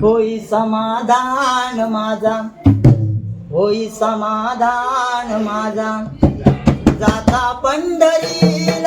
होई समाधान माझा. होई समाधान माझा. जाता पंढरी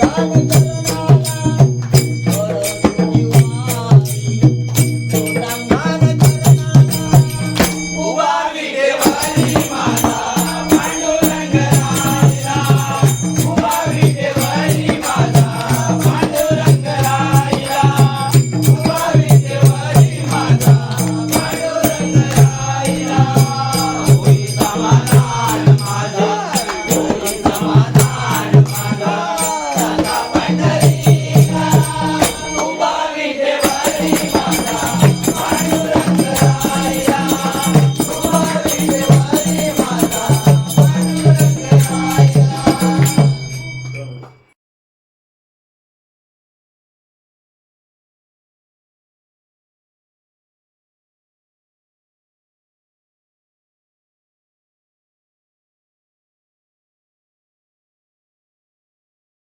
把你